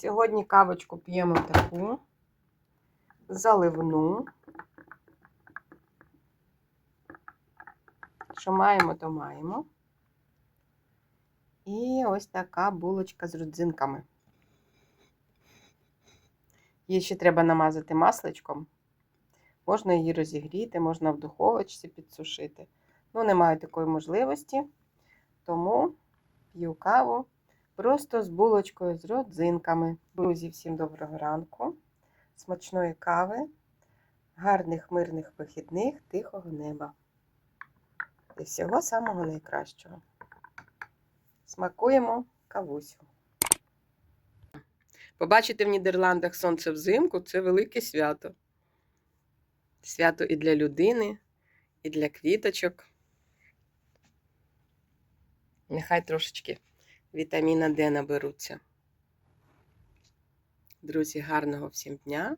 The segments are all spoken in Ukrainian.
Сьогодні кавочку п'ємо таку заливну. Що маємо, то маємо. І ось така булочка з родзинками. Її ще треба намазати масличком. Можна її розігріти, можна в духовочці підсушити. Ну, не маю такої можливості, тому п'ю каву просто з булочкою з родзинками. Друзі, всім доброго ранку, смачної кави, гарних мирних вихідних, тихого неба. І всього самого найкращого. Смакуємо кавусю. Побачити в Нідерландах сонце взимку це велике свято. Свято і для людини, і для квіточок. Нехай трошечки вітаміна Д наберуться. Друзі, гарного всім дня,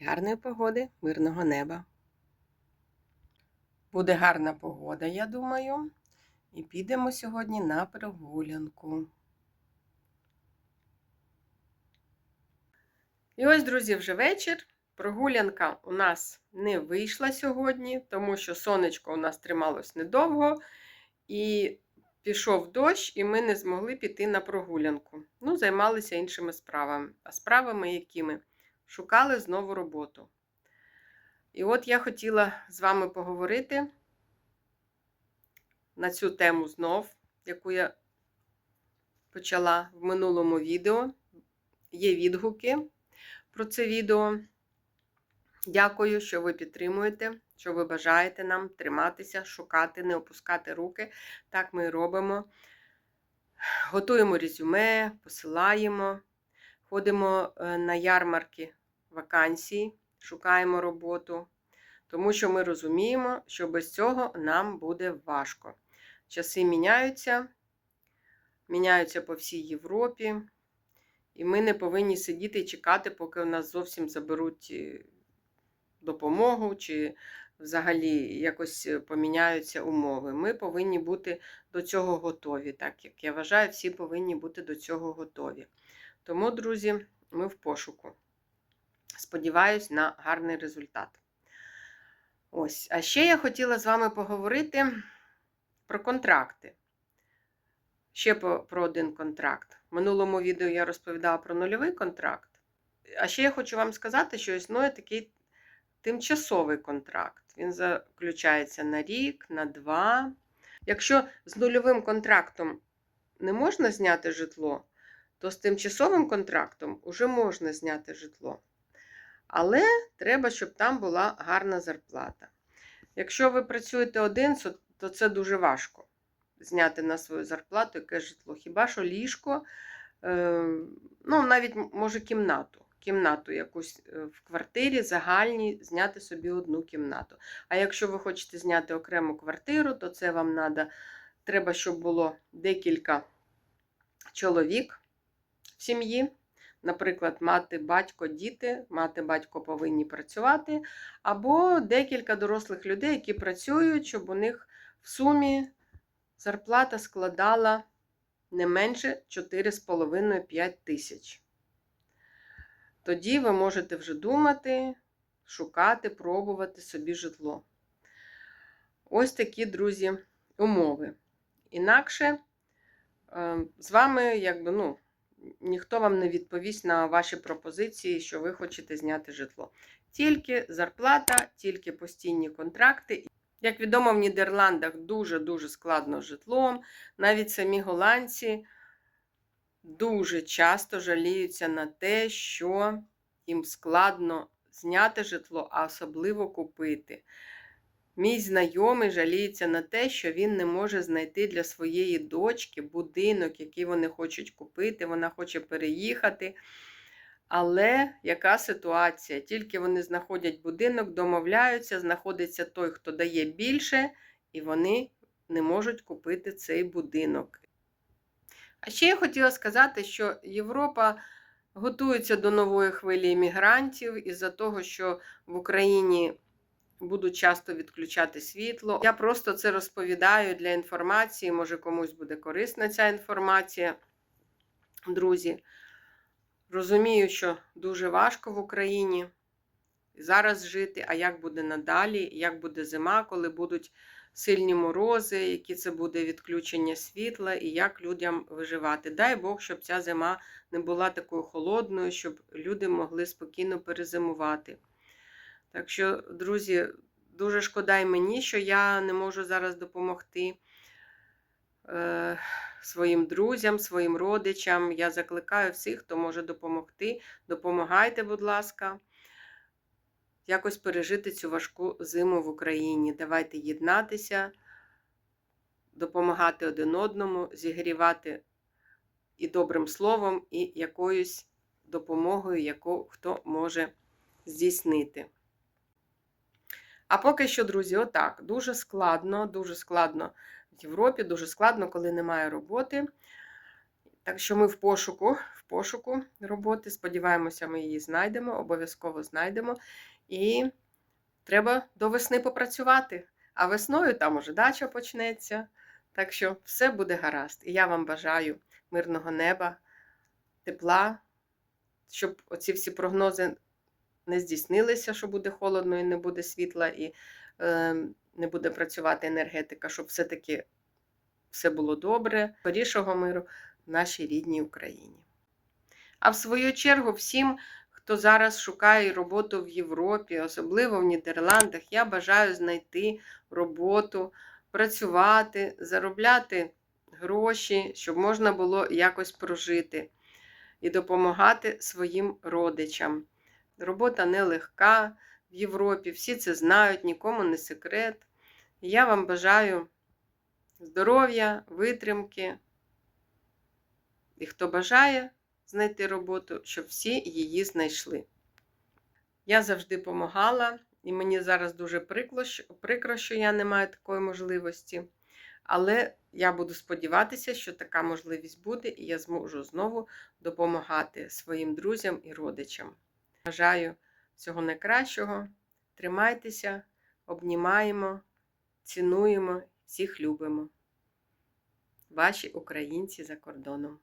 гарної погоди, мирного неба. Буде гарна погода, я думаю. І підемо сьогодні на прогулянку. І ось, друзі, вже вечір. Прогулянка у нас не вийшла сьогодні, тому що сонечко у нас трималось недовго, і пішов дощ, і ми не змогли піти на прогулянку. Ну, займалися іншими справами. А справами якими? Шукали знову роботу. І от я хотіла з вами поговорити на цю тему знов, яку я почала в минулому відео. Є відгуки про це відео. Дякую, що ви підтримуєте, що ви бажаєте нам триматися, шукати, не опускати руки. Так ми робимо. Готуємо резюме, посилаємо, ходимо е, на ярмарки вакансій, шукаємо роботу, тому що ми розуміємо, що без цього нам буде важко. Часи міняються, міняються по всій Європі, і ми не повинні сидіти і чекати, поки у нас зовсім заберуть е, допомогу, чи взагалі якось поміняються умови. Ми повинні бути до цього готові. Так як я вважаю, всі повинні бути до цього готові. Тому, друзі, ми в пошуку. Сподіваюсь на гарний результат. Ось. А ще я хотіла з вами поговорити про контракти. Ще про один контракт. В минулому відео я розповідала про нульовий контракт. А ще я хочу вам сказати, що існує такий тимчасовий контракт. Він заключається на рік, на два. Якщо з нульовим контрактом не можна зняти житло, то з тимчасовим контрактом вже можна зняти житло. Але треба, щоб там була гарна зарплата. Якщо ви працюєте один, то це дуже важко зняти на свою зарплату яке житло. Хіба що ліжко, ну, навіть може кімнату. Кімнату якусь е, в квартирі загальній зняти собі одну кімнату. А якщо ви хочете зняти окрему квартиру, то це вам надо, треба, щоб було декілька чоловік в сім'ї. Наприклад, мати, батько, діти, мати, батько повинні працювати, або декілька дорослих людей, які працюють, щоб у них в сумі зарплата складала не менше 4,5-5 тисяч. Тоді ви можете вже думати, шукати, пробувати собі житло. Ось такі, друзі, умови. Інакше з вами, якби, ну, ніхто вам не відповість на ваші пропозиції, що ви хочете зняти житло. Тільки зарплата, тільки постійні контракти. Як відомо, в Нідерландах дуже-дуже складно з житлом. Навіть самі голландці дуже часто жаліються на те, що їм складно зняти житло, а особливо купити. Мій знайомий жаліється на те, що він не може знайти для своєї дочки будинок, який вони хочуть купити, вона хоче переїхати. Але яка ситуація? Тільки вони знаходять будинок, домовляються, знаходиться той, хто дає більше, і вони не можуть купити цей будинок. А ще я хотіла сказати, що Європа готується до нової хвилі іммігрантів із-за того, що в Україні будуть часто відключати світло. Я просто це розповідаю для інформації, може комусь буде корисна ця інформація. Друзі, розумію, що дуже важко в Україні зараз жити, а як буде надалі, як буде зима, коли будуть сильні морози, які це буде відключення світла, і як людям виживати. Дай Бог, щоб ця зима не була такою холодною, щоб люди могли спокійно перезимувати. Так що, друзі, дуже шкода й мені, що я не можу зараз допомогти е, своїм друзям, своїм родичам. Я закликаю всіх, хто може допомогти. Допомагайте, будь ласка, якось пережити цю важку зиму в Україні. Давайте єднатися, допомагати один одному, зігрівати і добрим словом, і якоюсь допомогою, яку хто може здійснити. А поки що, друзі, отак. Дуже складно, дуже складно в Європі, дуже складно, коли немає роботи. Так що ми в пошуку, в пошуку роботи. Сподіваємося, ми її знайдемо, обов'язково знайдемо. І треба до весни попрацювати. А весною там уже дача почнеться. Так що все буде гаразд. І я вам бажаю мирного неба, тепла, щоб оці всі прогнози не здійснилися, що буде холодно і не буде світла, і е, не буде працювати енергетика, щоб все-таки все було добре, скорішого миру нашій рідній Україні. А в свою чергу, всім, хто зараз шукає роботу в Європі, особливо в Нідерландах, я бажаю знайти роботу, працювати, заробляти гроші, щоб можна було якось прожити і допомагати своїм родичам. Робота нелегка в Європі, всі це знають, нікому не секрет. Я вам бажаю здоров'я, витримки. І хто бажає знайти роботу, щоб всі її знайшли. Я завжди допомагала, і мені зараз дуже прикро, що я не маю такої можливості. Але я буду сподіватися, що така можливість буде, і я зможу знову допомагати своїм друзям і родичам. Бажаю всього найкращого. Тримайтеся, обнімаємо, цінуємо, всіх любимо. Ваші українці за кордоном.